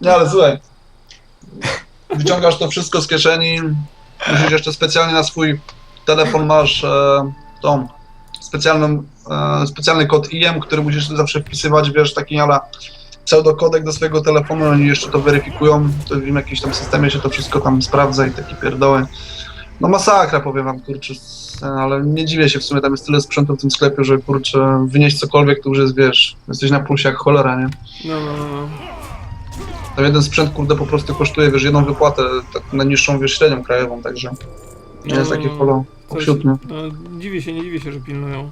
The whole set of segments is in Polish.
Nie, ale słuchaj. Wyciągasz to wszystko z kieszeni. Musisz jeszcze specjalnie na swój telefon masz e, tą specjalną, e, specjalny kod IM, który musisz zawsze wpisywać, wiesz, taki ala pseudokodek do swojego telefonu, oni jeszcze to weryfikują, to w jakimś tam systemie się to wszystko tam sprawdza i takie pierdoły. No masakra, powiem wam, kurczę, ale nie dziwię się, w sumie tam jest tyle sprzętu w tym sklepie, że kurczę, wynieść cokolwiek, to już jest, wiesz, jesteś na pulsie jak cholera, nie? No, no, no, no. Tam jeden sprzęt, kurde, po prostu kosztuje, wiesz, jedną wypłatę, tak najniższą, wiesz, średnią krajową, także nie jest takie polo Coś- obsiutne. No, dziwię się, nie dziwię się, że pilnują.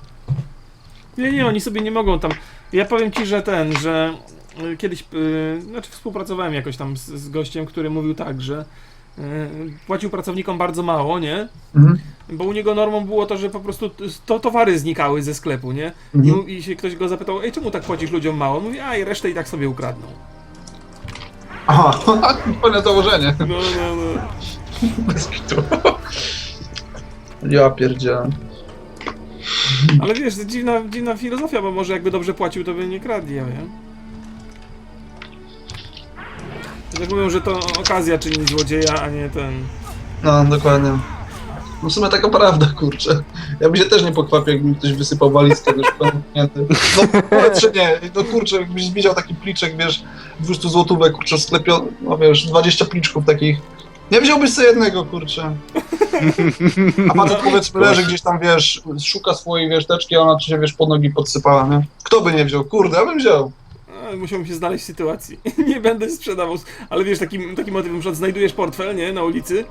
Nie, nie, oni sobie nie mogą tam. Ja powiem ci, że ten, że y, kiedyś, y, znaczy współpracowałem jakoś tam z, z gościem, który mówił tak, że y, płacił pracownikom bardzo mało, nie? Mhm. Bo u niego normą było to, że po prostu t- to towary znikały ze sklepu, nie? I, Mhm. mu- I się ktoś go zapytał, ej, czemu tak płacisz ludziom mało? On Mówi, a i resztę i tak sobie ukradną. Aha, fajne założenie. No, no, no. Bez kitu. Ja pierdzielę. Ale wiesz, to dziwna, dziwna filozofia, bo może jakby dobrze płacił, to by nie kradli, ja wiem. Tak mówią, że to okazja czyni złodzieja, a nie ten... No, dokładnie. No w sumie taka prawda, kurczę. Ja bym się też nie pokwapił, jakby mi ktoś wysypał walizkę, wiesz, pamięty. No powiedz, że nie. No kurczę, jakbyś widział taki pliczek, wiesz, 200 złotówek, kurczę, w sklepie, no wiesz, 20 pliczków takich. Nie wziąłbyś sobie jednego, kurczę. A facet powiedzmy leży gdzieś tam, wiesz, szuka swojej, wiesz, teczki, a ona ci się, wiesz, pod nogi podsypała, nie? Kto by nie wziął? Kurde, ja bym wziął. Musiałbym się znaleźć w sytuacji. nie będę sprzedawał. Ale wiesz, taki, taki motyw, na przykład znajdujesz portfel, nie, na ulicy,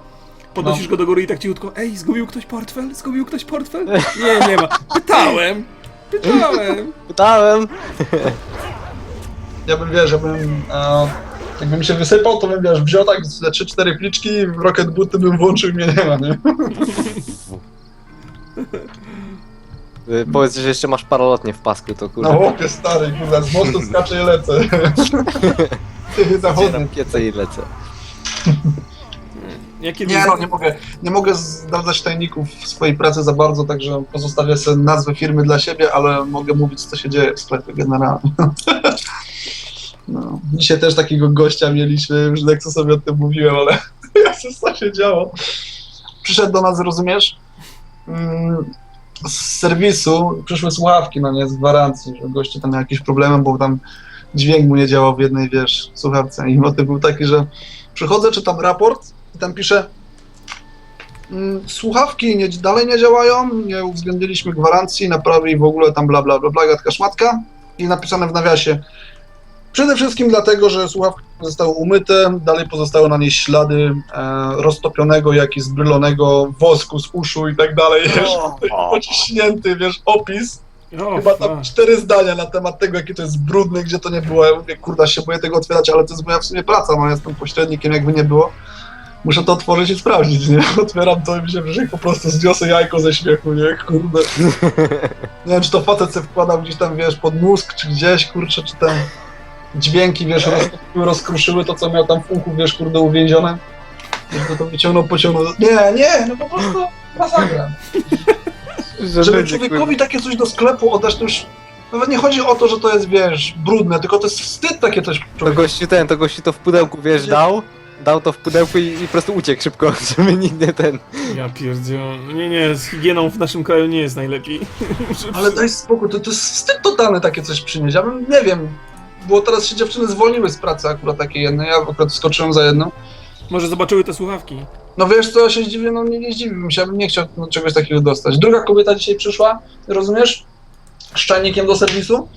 podnosisz No. go do góry i tak cichutko, ej, zgubił ktoś portfel? Zgubił ktoś portfel? Nie, nie ma. Pytałem! Pytałem! Pytałem. Ja bym, wiesz, ja bym, e, jakbym się wysypał, to bym, wiesz, wziął tak ze 3-4 pliczki, w Rocket Booty bym włączył i mnie nie ma, nie? Y, Powiedz, że jeszcze masz parolotnie w pasku, to Na kurde. łopie stary, kurde, z mostu skaczę i lecę. Ty zachodni. piece i lecę. Ja kiedyś... Nie no, nie mogę, nie mogę zdradzać tajników swojej pracy za bardzo, także pozostawię sobie nazwę firmy dla siebie, ale mogę mówić, co się dzieje w sklepie generalnie. No, dzisiaj też takiego gościa mieliśmy, już lekko sobie o tym mówiłem, ale co się działo. Przyszedł do nas, rozumiesz? Mm, Z serwisu przyszły słuchawki, no nie, z gwarancji, że goście tam miał jakieś problemy, bo tam dźwięk mu nie działał w jednej, wiesz, słuchawce i motyw był taki, że przychodzę, czytam raport i tam pisze mm, słuchawki nie, dalej nie działają, nie uwzględniliśmy gwarancji, naprawy i w ogóle tam bla bla bla bla, gadka szmatka i napisane w nawiasie Przede wszystkim dlatego, że słuchawki zostały umyte, dalej pozostały na niej ślady e, roztopionego, jak i zbrylonego wosku z uszu i tak dalej, wiesz, pociśnięty, wiesz, opis, O, chyba tam fuck. cztery zdania na temat tego, jakie to jest brudne, gdzie to nie było, ja mówię, kurda, się boję tego otwierać, ale to jest moja w sumie praca, no, ja jestem pośrednikiem, jakby nie było, muszę to otworzyć i sprawdzić, nie, otwieram to i myślę, że po prostu zniosę jajko ze śmiechu, nie, kurde, nie wiem, czy to facet sobie wkładał gdzieś tam, wiesz, pod mózg, czy gdzieś, kurczę, czy tam dźwięki, wiesz, roztopiły, rozkruszyły to, co miał tam w uchu, wiesz, kurde, uwięzione. Jakby to wyciągnął, pociągnął. Nie, nie, no po prostu masakra. Żeby człowiekowi takie coś do sklepu oddać, to już nawet nie chodzi o to, że to jest, wiesz, brudne, tylko to jest wstyd takie coś. To gościu ten, to gościu to w pudełku, wiesz, dał. Dał to w pudełku i, i po prostu uciekł szybko, żeby nikt nie ten... Ja pierdzielę. Nie, nie, z higieną w naszym kraju nie jest najlepiej. Muszę Ale daj spokój, to, to jest wstyd totalny takie coś przynieść. Ja bym, nie wiem, bo teraz się dziewczyny zwolniły z pracy akurat takiej jednej, ja akurat skoczyłem za jedną. Może zobaczyły te słuchawki. No wiesz co, ja się zdziwię, no nie, nie zdziwiłbym się, ja bym nie chciał no, czegoś takiego dostać. Druga kobieta dzisiaj przyszła, rozumiesz, z czajnikiem do serwisu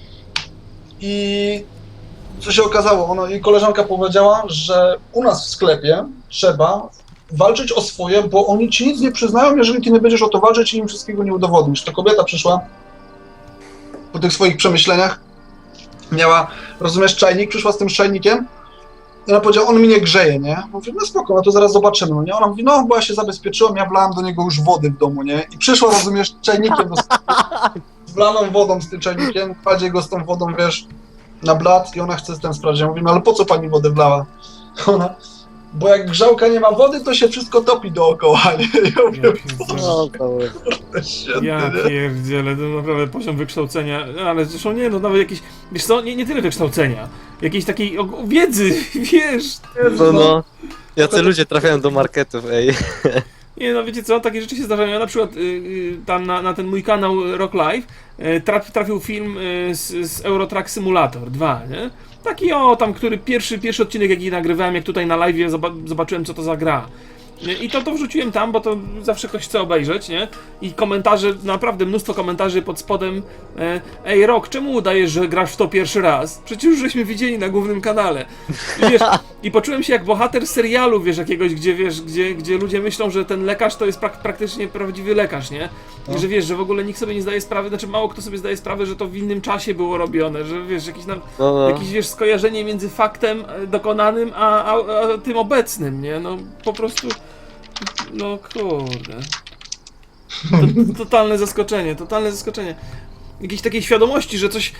i co się okazało, ono, jej koleżanka powiedziała, że u nas w sklepie trzeba walczyć o swoje, bo oni ci nic nie przyznają, jeżeli ty nie będziesz o to walczyć i im wszystkiego nie udowodnisz. To kobieta przyszła po tych swoich przemyśleniach, miała, rozumiesz, czajnik, przyszła z tym czajnikiem i ona powiedziała, on mi nie grzeje, nie? Mówię, no spoko, no to zaraz zobaczymy, no nie? Ona mówi, no bo ja się zabezpieczyłem, ja wlałem do niego już wody w domu, nie? I przyszła, rozumiesz, czajnikiem do z wlaną wodą z tym czajnikiem, kładzie go z tą wodą, wiesz, na blat i ona chce ten sprawdzić. Ja mówię, no ale po co pani wodę wlała? Ona, bo jak grzałka nie ma wody, to się wszystko topi dookoła, nie? Ja mówię, Ja pierdzielę. No, to... Boże święty, Ja nie? pierdzielę, to naprawdę poziom wykształcenia, no, ale zresztą nie, no nawet jakiś, wiesz co, nie, nie tyle wykształcenia, jakiejś takiej og- wiedzy, wiesz. No, no. Jacy ludzie trafiają do marketów, ej. Nie no, wiecie co, takie rzeczy się zdarzają. Ja na przykład y, y, tam na, na ten mój kanał Rock Live y, traf, trafił film y, z, z Eurotrack Simulator 2, nie? Taki o, tam, który pierwszy, pierwszy odcinek jaki nagrywałem, jak tutaj na live zoba- zobaczyłem co to za gra. I to, to wrzuciłem tam, bo to zawsze ktoś chce obejrzeć, nie? I komentarze, naprawdę mnóstwo komentarzy pod spodem e, Ej Rok, czemu udajesz, że grasz w to pierwszy raz? Przecież już żeśmy widzieli na głównym kanale. I, wiesz, I poczułem się jak bohater serialu, wiesz, jakiegoś, gdzie wiesz, gdzie, gdzie ludzie myślą, że ten lekarz to jest prak- praktycznie prawdziwy lekarz, nie? I że wiesz, że w ogóle nikt sobie nie zdaje sprawy, znaczy mało kto sobie zdaje sprawę, że to w innym czasie było robione, że wiesz, jakiś na, No, no. jakieś wiesz, skojarzenie między faktem e, dokonanym, a, a, a tym obecnym, nie? No po prostu. No kurde. To, totalne zaskoczenie, totalne zaskoczenie. Jakiejś takiej świadomości, że coś.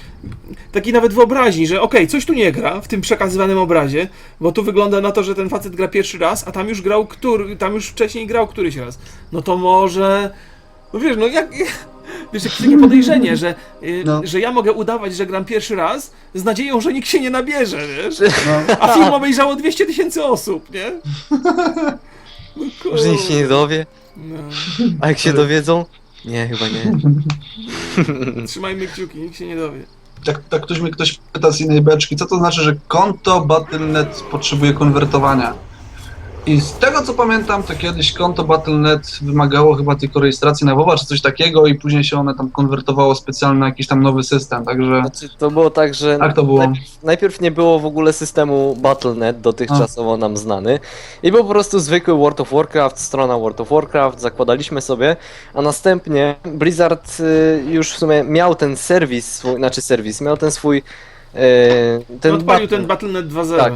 Takiej nawet wyobraźni, że okej, coś tu nie gra w tym przekazywanym obrazie, bo tu wygląda na to, że ten facet gra pierwszy raz, a tam już grał który, tam już wcześniej grał któryś raz. No to może. No wiesz, no jak. Wiesz, jakieś takie podejrzenie, że, y, No. że ja mogę udawać, że gram pierwszy raz, z nadzieją, że nikt się nie nabierze, wiesz? No. A film obejrzało 200 tysięcy osób, nie? Może nikt się nie dowie? No. A jak się dowiedzą? Nie, chyba nie. Trzymajmy kciuki, nikt się nie dowie. Tak, tak ktoś mnie ktoś pyta z innej beczki, co to znaczy, że konto Battle.net potrzebuje konwertowania? I z tego co pamiętam, to kiedyś konto Battle.net wymagało chyba tylko rejestracji na WoWa czy coś takiego i później się one tam konwertowało specjalnie na jakiś tam nowy system, także Znaczy, to było tak, że tak to było. najpierw, najpierw nie było w ogóle systemu Battle.net, dotychczasowo nam znany. I był po prostu zwykły World of Warcraft, strona World of Warcraft, zakładaliśmy sobie, a następnie Blizzard y, już w sumie miał ten serwis, swój, znaczy serwis, miał ten swój... y, ten Odpalił Battle- ten Battle.net 2.0. Tak.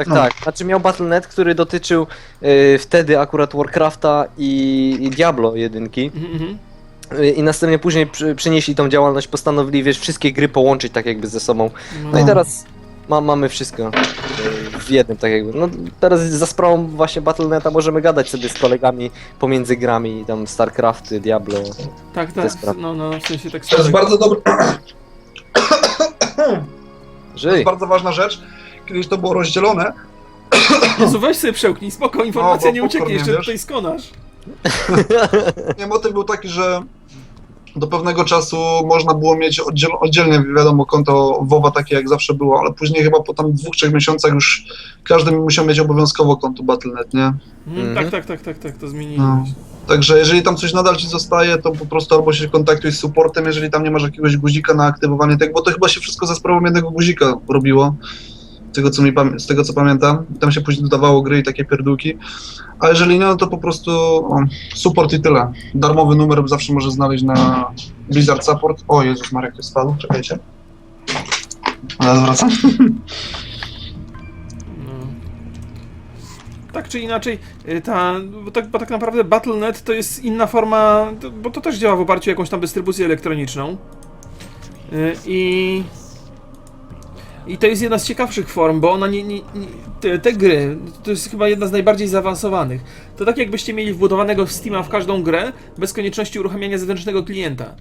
Tak, No. tak. Znaczy miał Battle.net, który dotyczył y, wtedy akurat Warcrafta i, i Diablo jedynki. Mhm, mhm. Y, I następnie później przy, przynieśli tą działalność, postanowili, wiesz, wszystkie gry połączyć tak jakby ze sobą. No i No. teraz ma, mamy wszystko y, w jednym tak jakby. No teraz za sprawą właśnie Battle.neta możemy gadać sobie z kolegami pomiędzy grami, tam StarCrafty, Diablo. Tak, jest tak, prawda. no, no, w sensie tak To jest bardzo dobre, to Żyj! jest bardzo ważna rzecz. Kiedyś to było rozdzielone. Jezu, weź sobie przełknij, spoko, informacja No, bo nie ucieknie, jeszcze nie tutaj skonasz. Nie, motyw był taki, że do pewnego czasu można było mieć oddziel, oddzielnie, wiadomo, konto WoWa takie jak zawsze było, ale później chyba po tam dwóch, trzech miesiącach już każdy musiał mieć obowiązkowo konto Battle.net, nie? Mhm, Mhm. Tak, tak, tak, tak, tak, to zmienili. No. Także jeżeli tam coś nadal ci zostaje, to po prostu albo się kontaktuj z supportem, jeżeli tam nie masz jakiegoś guzika na aktywowanie tego, bo to chyba się wszystko za sprawą jednego guzika robiło. Z tego, co mi z tego co pamiętam. Tam się później dodawało gry i takie pierdółki. A jeżeli nie, no to po prostu o, support i tyle. Darmowy numer zawsze może znaleźć na Blizzard Support. O Jezus Marek, to spadł, czekajcie. Zaraz wracam. No. Tak czy inaczej, y, ta, bo, tak, bo tak naprawdę Battle.net to jest inna forma, bo to też działa w oparciu o jakąś tam dystrybucję elektroniczną. Y, I, I to jest jedna z ciekawszych form, bo ona nie, nie, nie te, te gry, to jest chyba jedna z najbardziej zaawansowanych. To tak jakbyście mieli wbudowanego Steama w każdą grę, bez konieczności uruchamiania zewnętrznego klienta.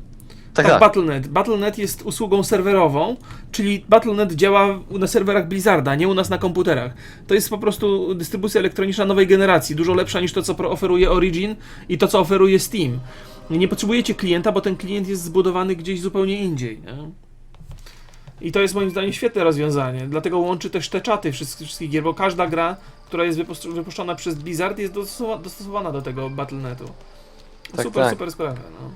Tak, Tak. Battle.net. Battle.net jest usługą serwerową, czyli Battle.net działa na serwerach Blizzarda, nie u nas na komputerach. To jest po prostu dystrybucja elektroniczna nowej generacji, dużo lepsza niż to, co oferuje Origin i to, co oferuje Steam. Nie potrzebujecie klienta, bo ten klient jest zbudowany gdzieś zupełnie indziej. Nie? I to jest moim zdaniem świetne rozwiązanie. Dlatego łączy też te czaty wszystkich, wszystkich gier, bo każda gra, która jest wypuszcz- wypuszczona przez Blizzard, jest dostosowa- dostosowana do tego Battle.netu. Tak, super, tak. super sprawa. No.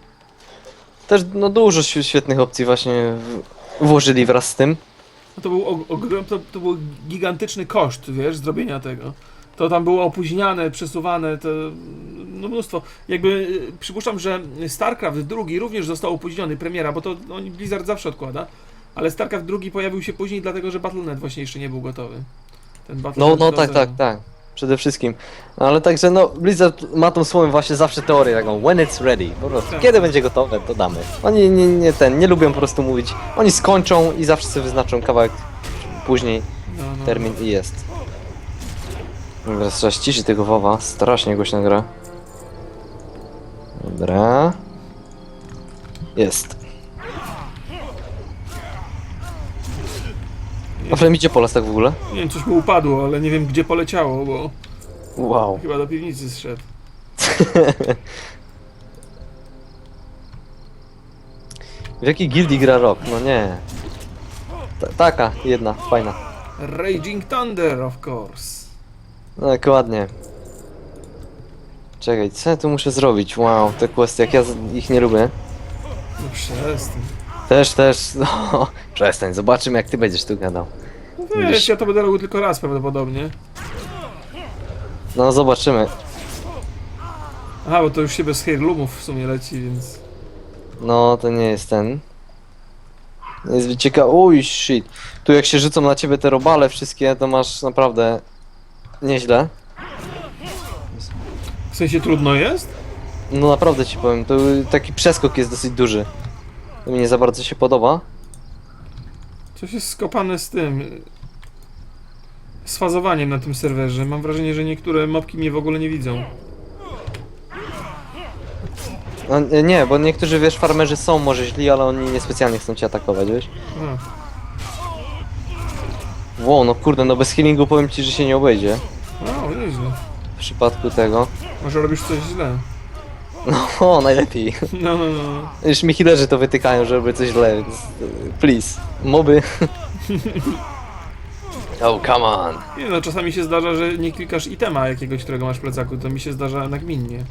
Też no, dużo świe- świetnych opcji właśnie włożyli wraz z tym. No To był, to, to był gigantyczny koszt, wiesz, zrobienia tego. To tam było opóźniane, przesuwane, to no mnóstwo. Jakby przypuszczam, że StarCraft II również został opóźniony, premiera, bo to oni Blizzard zawsze odkłada, ale StarCraft II pojawił się później, dlatego że Battle.net właśnie jeszcze nie był gotowy. Ten No, Battle.net no tak, tak, tak. Przede wszystkim. No, ale także no, Blizzard ma tą swoją właśnie zawsze teorię taką, when it's ready, po prostu. Tak. Kiedy będzie gotowe, to damy. Oni nie, nie ten, nie lubią po prostu mówić. Oni skończą i zawsze sobie wyznaczą kawałek później No, no. termin i jest. Dobra, trzeba ściszyć tego Wowa, strasznie głośno gra. Dobra. Jest. A Flem idzie polas tak w ogóle? Nie wiem, coś mu upadło, ale nie wiem gdzie poleciało, bo Wow. chyba do piwnicy zszedł. W jakiej gildii gra Rock? No nie. Ta, taka, jedna, fajna. Raging Thunder, of course. No dokładnie. Czekaj, co ja tu muszę zrobić? Wow, te questy, jak ja z- ich nie lubię. No przestań. Też, też, no. Przestań, zobaczymy jak ty będziesz tu gadał. No wiesz, ja to będę robił tylko raz prawdopodobnie. No zobaczymy. Aha, bo to już się bez heirloomów w sumie leci, więc... No, to nie jest ten. Jest ciekawe. Uj, shit. Tu jak się rzucą na ciebie te robale wszystkie, to masz naprawdę nieźle. W sensie trudno jest? No naprawdę ci powiem, to taki przeskok jest dosyć duży. To mi nie za bardzo się podoba. Coś jest skopane z tym... Z fazowaniem na tym serwerze. Mam wrażenie, że niektóre mopki mnie w ogóle nie widzą. No, nie, bo niektórzy, wiesz, farmerzy są może źli, ale oni niespecjalnie chcą cię atakować, wiesz? A, Wow, no kurde, no bez healingu powiem ci, że się nie obejdzie. o, nieźle. W przypadku tego. Może robisz coś źle. No, najlepiej. No, no, no. Już mi healerzy to wytykają, że robię coś źle, więc... y, Please. Moby. oh, come on. Nie no, czasami się zdarza, że nie klikasz itema jakiegoś, którego masz w plecaku. To mi się zdarza nagminnie.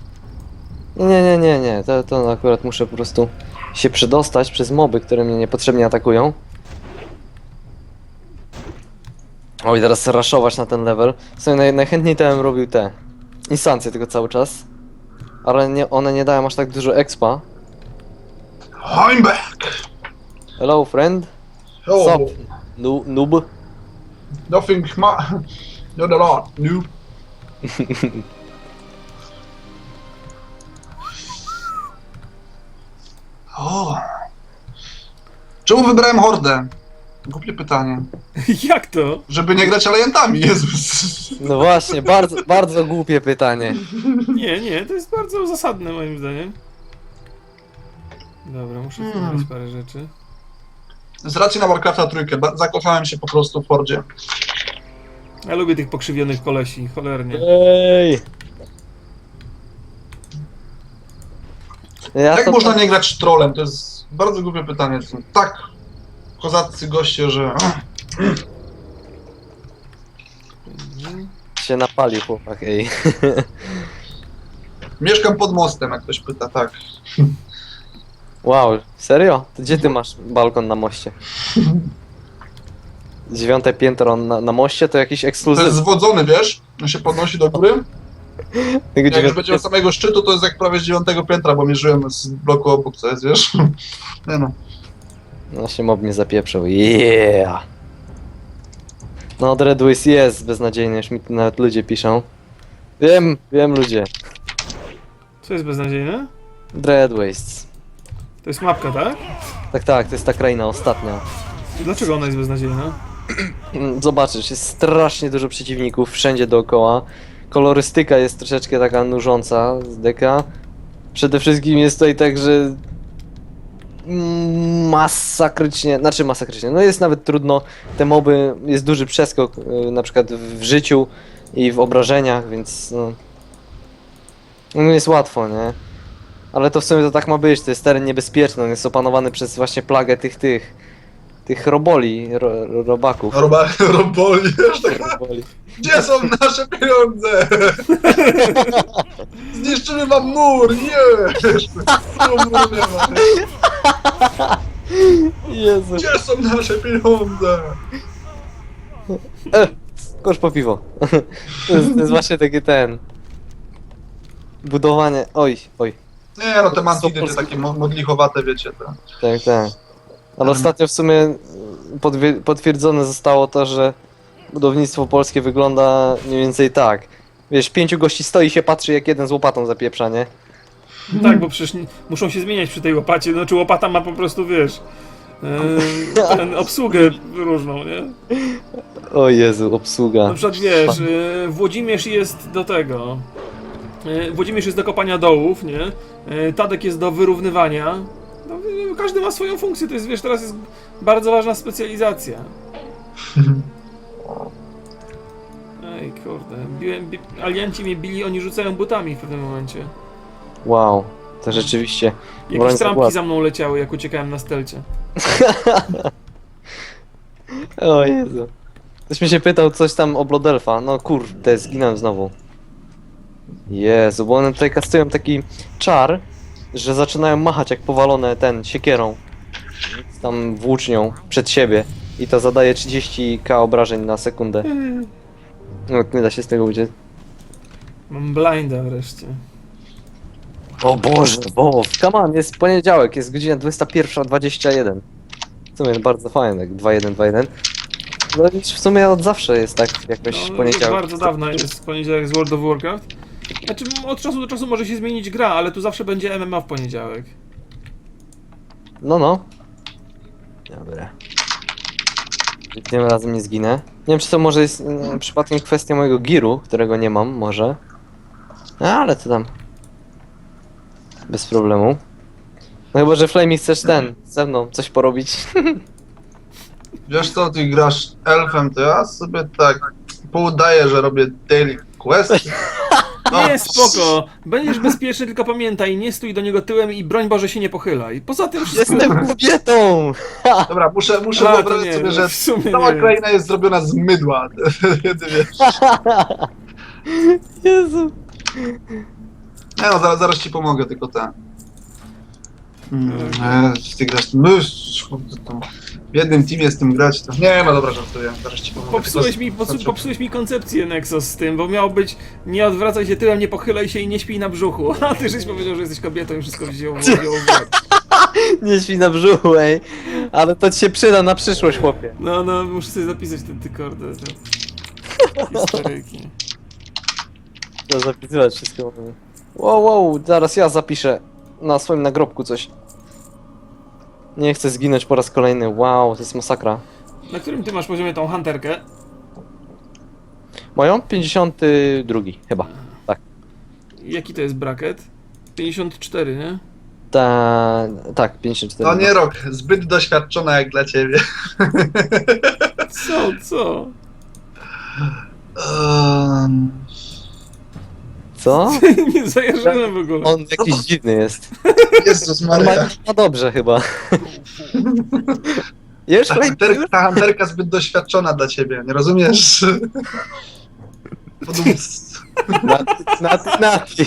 Nie, nie, nie, nie, to, to akurat muszę po prostu się przedostać przez moby, które mnie niepotrzebnie atakują. Oj, teraz raszować na ten level. Sobie naj, najchętniej to bym robił te instancje tylko cały czas. Ale nie, one nie dają aż tak dużo expa. I'm back! Hello friend. Oh, Sup? Nu, noob. nothing ma... You're a lot, noob. o. Czemu wybrałem hordę? Głupie pytanie. Jak to? Żeby nie grać alientami, Jezus. No właśnie, bardzo, bardzo głupie pytanie. Nie, nie, to jest bardzo zasadne moim zdaniem. Dobra, muszę Hmm. hmm. parę rzeczy. Z racji na Warcrafta trójkę, ba- zakochałem się po prostu w hordzie. Ja lubię tych pokrzywionych kolesi, cholernie. Ej! Ja Jak to można tak- nie grać trolem? To jest bardzo głupie pytanie. Tak kozaccy goście, że... się napalił chłopak, ej. Mieszkam pod mostem, jak ktoś pyta, tak. Wow, serio? To gdzie ty masz balkon na moście? Dziewiąte piętro na, na moście to jakiś To ekskluzyw. jest zwodzony, wiesz? On się podnosi do góry. Tego Jak już dziewiąte będzie od samego szczytu, to jest jak prawie z dziewiątego piętra, bo mierzyłem z bloku obok, co jest, wiesz? Nie no. No się mob mnie zapieprzył. Yeah! No, Dreadways jest beznadziejny, już mi tu nawet ludzie piszą. Wiem, wiem ludzie. Co jest beznadziejne? Dreadways. To jest mapka, tak? Tak, tak, to jest ta kraina ostatnia. Dlaczego ona jest beznadziejna? Zobaczysz, jest strasznie dużo przeciwników wszędzie dookoła. Kolorystyka jest troszeczkę taka nużąca z deka. Przede wszystkim jest tutaj tak, że masakrycznie, znaczy masakrycznie, no jest nawet trudno, te moby, jest duży przeskok y, na przykład w życiu i w obrażeniach, więc no, no jest łatwo, nie? Ale to w sumie to tak ma być, to jest teren niebezpieczny, on jest opanowany przez właśnie plagę tych, tych, tych roboli, ro, ro, robaków. Roba, roboli, wiesz, tak, Roboli. Gdzie są nasze pieniądze? Zniszczymy wam mur, nie! Wiesz, tu muru nie ma. Jezu. Gdzie są nasze pieniądze? E, kosz po piwo. To jest, to jest właśnie taki ten... Budowanie... Oj, oj. Nie no, te mantidy, te takie mo- modlichowate, wiecie, te. Tak, tak. Ale ostatnio w sumie podwie- potwierdzone zostało to, że budownictwo polskie wygląda mniej więcej tak. Wiesz, pięciu gości stoi się patrzy jak jeden z łopatą zapieprza, nie? Tak, bo przecież nie, muszą się zmieniać przy tej łopacie. Znaczy łopata ma po prostu, wiesz, e, ten, obsługę różną, nie? O Jezu, obsługa. Na przykład wiesz, e, Włodzimierz jest do tego. e, Włodzimierz jest do kopania dołów, nie? E, Tadek jest do wyrównywania. No, e, każdy ma swoją funkcję, to jest wiesz, teraz jest bardzo ważna specjalizacja. Ej, kurde. Biłem, bi alianci mnie bili, oni rzucają butami w pewnym momencie. Wow, to rzeczywiście. Jakieś trampki za mną leciały, jak uciekałem na stelcie. O Jezu. Ktoś mi się pytał coś tam o Blodelfa. No kurde, zginąłem znowu. Jezu, bo one tutaj kastują taki czar, że zaczynają machać jak powalone ten, siekierą. Tam włócznią przed siebie. I to zadaje 30k obrażeń na sekundę. No, nie da się z tego uciec. Mam blinda wreszcie. O Boże, bo come on, jest poniedziałek, jest godzina 21.21. W sumie bardzo fajne, 2-1-2-1. No i w sumie od zawsze jest tak jakoś w No, poniedziałek. bardzo dawno jest poniedziałek z World of Warcraft. Znaczy, od czasu do czasu może się zmienić gra, ale tu zawsze będzie MMA w poniedziałek. No, no. Dobra. I Tym razem nie zginę. Nie wiem, czy to może jest mm, przypadkiem kwestia mojego giru, którego nie mam, może. No, ale to tam. Bez problemu. No chyba, że Flamey chcesz ten, ze mną coś porobić. Wiesz co, ty grasz elfem, to ja sobie tak poudaję, że robię daily quest. No, Nie, spoko. Będziesz bezpieczny, tylko pamiętaj, nie stój do niego tyłem i broń Boże się nie pochyla. I poza tym wszystko... Jestem kobietą! Dobra, muszę, muszę A, to wyobrazić nie sobie, że w sumie cała nie. kraina jest zrobiona z mydła. Wiesz. Jezu. Nie no, zaraz, zaraz ci pomogę, tylko ten. Hmm, e, ty grasz, my już to w jednym teamie z tym grać, to nie no dobra, żartuję, zaraz ci pomogę. Popsułeś mi, popsu, popsułeś mi koncepcję Nexus z tym, bo miał być nie odwracaj się tyłem, nie pochylaj się i nie śpij na brzuchu. A ty żeś powiedział, że jesteś kobietą i wszystko wzięło wzięło w łeb. Nie śpi na brzuchu, ej. Ale to ci się przyda na przyszłość, chłopie. No, no, muszę sobie zapisać ten tykordę. Te historyjki. To zapisywać wszystko. Wow, wow, zaraz ja zapiszę na swoim nagrobku coś. Nie chcę zginąć po raz kolejny. Wow, to jest masakra. Na którym ty masz poziomie tą hunterkę? Moją? 52 chyba. Jaki to jest bracket? 54, nie? Ta, tak, 54. To nie rok, zbyt doświadczona jak dla ciebie. Co, co? Um, Co? nie zajarzyłem w ogóle. On jakiś dziwny jest. Jezus Maria. ma dobrze chyba. Już Ta, hunter, ta hunterka zbyt doświadczona dla ciebie, nie rozumiesz? Podum- Naty, naty, naty.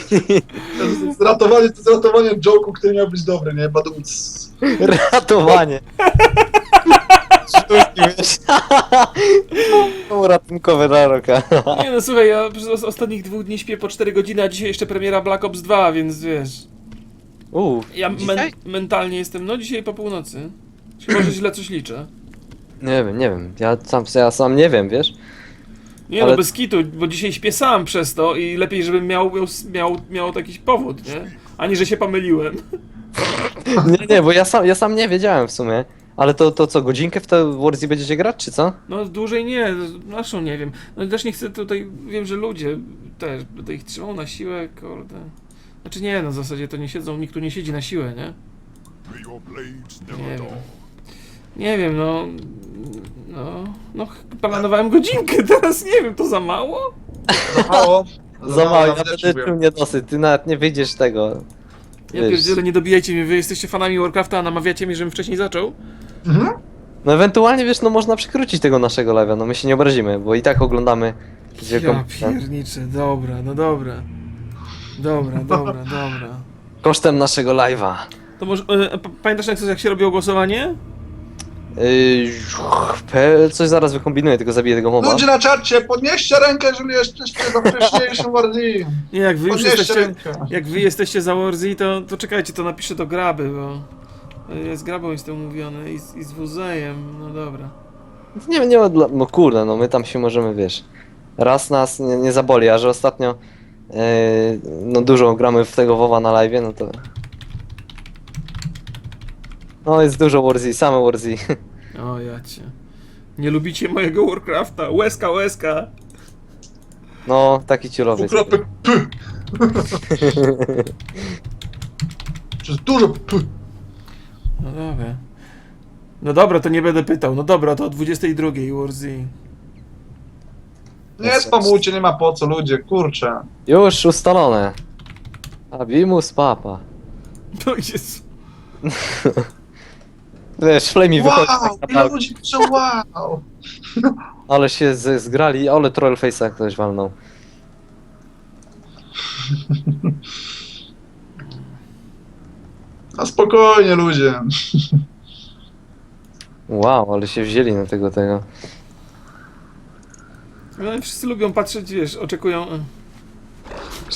To jest ratowanie, to jest ratowanie joke'u, który miał być dobry, nie? Badumc. Ratowanie. Sztuki, wiesz. To ratunkowe dla roka. Nie no słuchaj, ja przez os- ostatnich dwóch dni śpię po 4 godziny, a dzisiaj jeszcze premiera Black Ops 2, więc wiesz. Uuu, Ja men Dzisiaj? mentalnie jestem, no dzisiaj po północy. Chyba, że źle coś liczę. nie wiem, nie wiem. Ja sam, ja sam nie wiem, wiesz? Nie Ale- no, bez kitu, bo dzisiaj śpię sam przez to i lepiej, żebym miał, miał, miał, miał jakiś powód, nie? Ani, że się pomyliłem. Nie, nie, bo ja sam, ja sam nie wiedziałem w sumie. Ale to, to co, godzinkę w te Warzy będziecie grać, czy co? No dłużej nie, naszą nie wiem. No też nie chcę tutaj, wiem, że ludzie też będę ich trzymał na siłę, kurde. Znaczy nie, no w zasadzie to nie siedzą, nikt tu nie siedzi na siłę, nie? Nie wiem. Nie wiem, no... No... No planowałem godzinkę, teraz nie wiem, to za mało? Za mało. Za mało, ja nawet będę czuł niedosyt, ty nawet nie wyjdziesz tego. Ja Wiesz. pierdzielę, nie dobijajcie mnie, wy jesteście fanami Warcrafta, a namawiacie mnie, żebym wcześniej zaczął? Mhm. No ewentualnie, wiesz, no można przekrócić tego naszego live'a, no my się nie obrazimy, bo i tak oglądamy. Ja pierniczę, dobra, no dobra. Dobra, dobra, dobra. Kosztem naszego live'a. To może, e, p- pamiętasz Nexus, jak się robiło głosowanie? Yy, pe- coś zaraz wykombinuję, tylko zabiję tego moba. Ludzie na czacie, podnieście rękę, jeżeli jesteście za wcześniejszym Wardi. Nie, jak wy już Podnieście jesteście, rękę. jak wy jesteście za Warzy, to, to czekajcie, to napiszę do Graby, bo... Ja z Grabą jestem umówiony i z, i z Wuzejem, no dobra. Nie, nie ma dla... No kurde, no my tam się możemy, wiesz... Raz nas nie, nie zaboli, a że ostatnio... Yy, no dużo gramy w tego WoWa na live'ie, no to... No jest dużo Warzy, same Warzy. O, ja cię. Nie lubicie mojego Warcrafta? Łezka, łezka! No, taki ciulowy. Dwukropek P. Przez dużo P. No dobra. No dobra, to nie będę pytał. No dobra, to o 22 Warzy. Nie spamujcie, nie ma po co, ludzie, kurczę. Już ustalone. Abimus papa. No jest. Wiesz, Flamey wychodzi Wow, tak ile naprawdę, ludzi pisze wow. ale się z, zgrali, ale Trollface'a ktoś walnął. A spokojnie, ludzie. Wow, ale się wzięli na tego tego. No, wszyscy lubią patrzeć, wiesz, oczekują. e,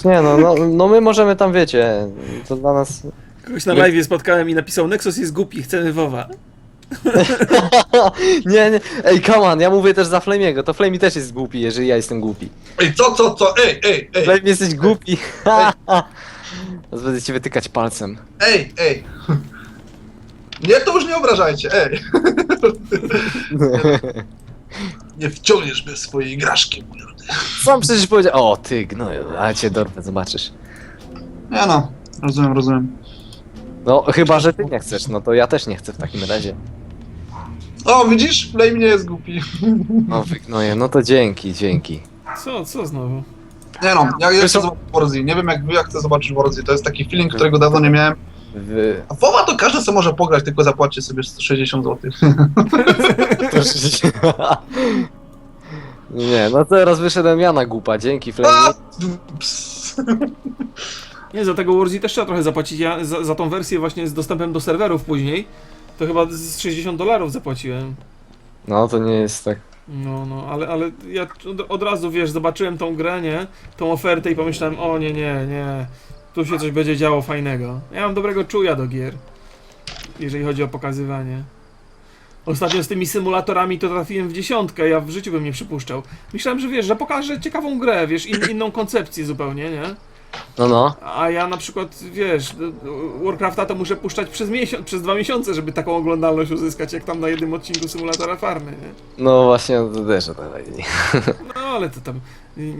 Nie no, no, no my możemy tam, wiecie, to dla nas... Kogoś na live spotkałem i napisał Nexus jest głupi, chcemy WoWa. nie, nie, ej, come on, ja mówię też za Flamiego, to Flamey też jest głupi, jeżeli ja jestem głupi. Ej, co, co, co, ej, ej, ej, Flamey jesteś głupi. Teraz będę cię wytykać palcem. ej, ej. Nie, to już nie obrażajcie, ej. Nie wciągniesz mnie w swoje igraszki. Sam przecież powiedział, o ty gnoju, a cię dorwę, zobaczysz. Nie no, rozumiem, rozumiem. No, chyba, że ty nie chcesz, no to ja też nie chcę w takim razie. O, widzisz? Flame nie jest głupi. No wygnoję, no to dzięki, dzięki. Co, co znowu? Nie no, ja, ja chcę Zresztą- zobaczyć Warzy. Nie wiem jak wy, jak chcę zobaczyć Warzy. To jest taki feeling, którego dawno nie miałem. Wy... A WoWa to każdy sobie może pograć, tylko zapłaćcie sobie 160 zł. Nie, no teraz wyszedłem ja na głupa, dzięki Flamey. Nie, za tego Warzy też trzeba trochę zapłacić. Ja za, za tą wersję właśnie z dostępem do serwerów później, to chyba z 60 dolarów zapłaciłem. No to nie jest tak. No, no, ale, ale ja od, od razu, wiesz, zobaczyłem tą grę, nie? Tą ofertę i pomyślałem, o nie, nie, nie, tu się coś będzie działo fajnego. Ja mam dobrego czuja do gier, jeżeli chodzi o pokazywanie. Ostatnio z tymi symulatorami to trafiłem w dziesiątkę, ja w życiu bym nie przypuszczał. Myślałem, że wiesz, że pokażę ciekawą grę, wiesz, in, inną koncepcję zupełnie, nie? No no. A ja na przykład, wiesz, Warcrafta to muszę puszczać przez miesiąc, przez dwa miesiące, żeby taką oglądalność uzyskać, jak tam na jednym odcinku symulatora farmy, nie? No właśnie, to też o to chodzi. No ale to tam. y,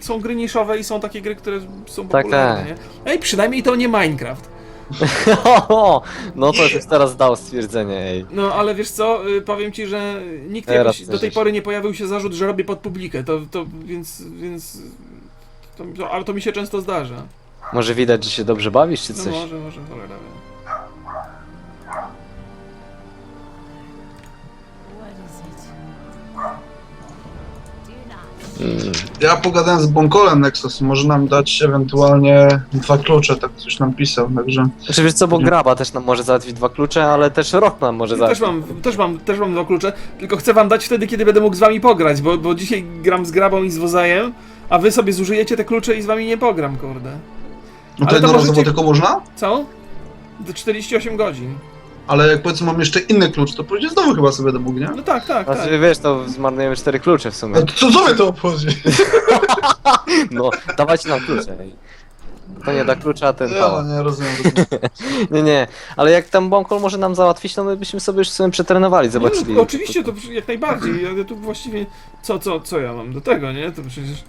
Są gry niszowe i są takie gry, które są Tak, popularne, tak. nie? Ej, przynajmniej to nie Minecraft. No to już teraz dał stwierdzenie, ej. No ale wiesz co, y, powiem ci, że nikt do tej pory nie pojawił się zarzut, że robię pod publikę, to, to więc, więc to, to, ale to mi się często zdarza. Może widać, że się dobrze bawisz, czy No coś? może, może, cholera wie. What is it? Do not. Mm. Ja pogadałem z Bonkolem Nexus, może nam dać ewentualnie dwa klucze, tak coś nam pisał, także... Znaczy wiesz co, bo Graba też nam może załatwić dwa klucze, ale też Rock nam może Też załatwić. mam, też mam, też mam dwa klucze, tylko chcę wam dać wtedy, kiedy będę mógł z wami pograć, bo, bo dzisiaj gram z grabą i z wozajem, a wy sobie zużyjecie te klucze i z wami nie pogram, kurde. No to Ale to jednorazowo możecie- tylko można? Co? Do 48 godzin. Ale jak powiedzmy mam jeszcze inny klucz, to później znowu chyba sobie mógł, nie? No tak, tak, tak. Znaczy wiesz, to zmarnujemy cztery klucze w sumie. A co, co mnie to obchodzi? No, dawajcie nam klucze. To nie da klucza, a ten Ja, no to. nie rozumiem. rozumiem. Nie, nie, ale jak tam Bonkol może nam załatwić, to my byśmy sobie już sobie przetrenowali, zobaczyli. No, oczywiście, to jak najbardziej, ale tu właściwie, co, co, co ja mam do tego, nie? To przecież...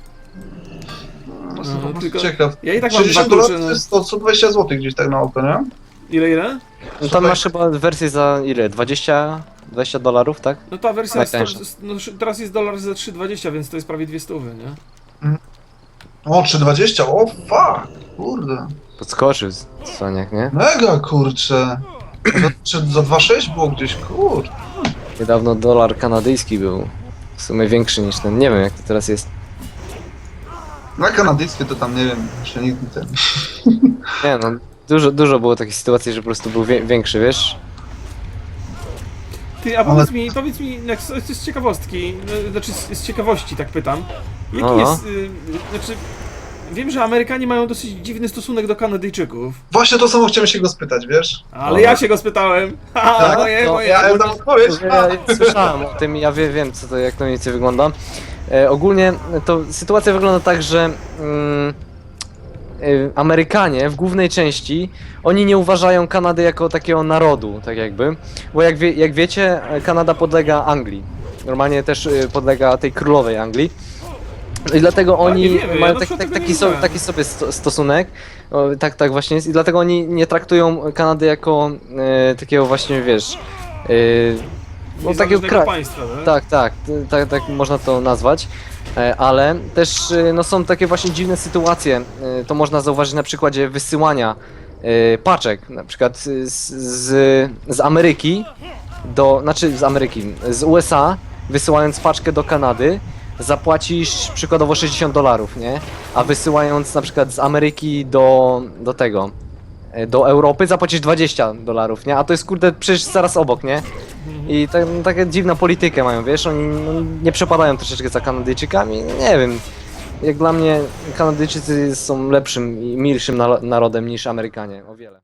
No, No, tylko- ciekaw. Ja i tak mam dwa 60 klucze, dolarów no. to jest to 120 zł gdzieś tak na oko, nie? Ile, ile? No tam masz chyba wersję za ile? 20, 20 dolarów, tak? No ta wersja, sto, Najtańsza. no, teraz jest dolar za 3,20, więc to jest prawie dwie stówy, nie? O, 3,20, o fuck, kurde. Podskoczył Soniak, nie? Mega, kurcze. Za, czy za 2,6 było gdzieś, kurde. Niedawno dolar kanadyjski był w sumie większy niż ten. Nie wiem jak to teraz jest. Na kanadyjskie to tam, nie wiem, jeszcze nigdy ten... Nie no, dużo, dużo było takich sytuacji, że po prostu był wie, większy, wiesz? Ty, a powiedz mi, powiedz mi, jak z, z ciekawostki, no, znaczy z, z ciekawości tak pytam, jaki No, no. jest, y, znaczy, wiem, że Amerykanie mają dosyć dziwny stosunek do Kanadyjczyków, Właśnie to samo chciałem się go spytać, wiesz? ale No. ja się go spytałem, haha, Tak? moje, No, moje, Ja tam odpowiedź. Ja, ja słyszałem o tym, ja wie, wiem co to, jak to mniej więcej wygląda. E, ogólnie to sytuacja wygląda tak, że mm, e, Amerykanie w głównej części, oni nie uważają Kanady jako takiego narodu, tak jakby, bo jak, wie, jak wiecie, e, Kanada podlega Anglii. Normalnie też e, podlega tej królowej Anglii. I dlatego oni nie wiemy, ja mają na tak, tak, tego taki, so, taki sobie sto, stosunek. O, tak, tak właśnie jest. I dlatego oni nie traktują Kanady jako e, takiego właśnie, wiesz, Yy, no takiego kraju. państwa, tak? Tak, tak, tak, tak można to nazwać. E, Ale też y, no, są takie właśnie dziwne sytuacje. Y, To można zauważyć na przykładzie wysyłania paczek, na przykład z, z, z Ameryki do, znaczy z Ameryki, z USA, wysyłając paczkę do Kanady, zapłacisz przykładowo 60 dolarów, nie? A wysyłając na przykład z Ameryki do, do tego, e, do Europy zapłacisz 20 dolarów, nie? A to jest kurde przecież zaraz obok, nie? I tak, no, takie dziwną politykę mają, wiesz, oni no, nie przepadają troszeczkę za Kanadyjczykami, nie wiem. Jak dla mnie Kanadyjczycy są lepszym i milszym nalo- narodem niż Amerykanie, o wiele.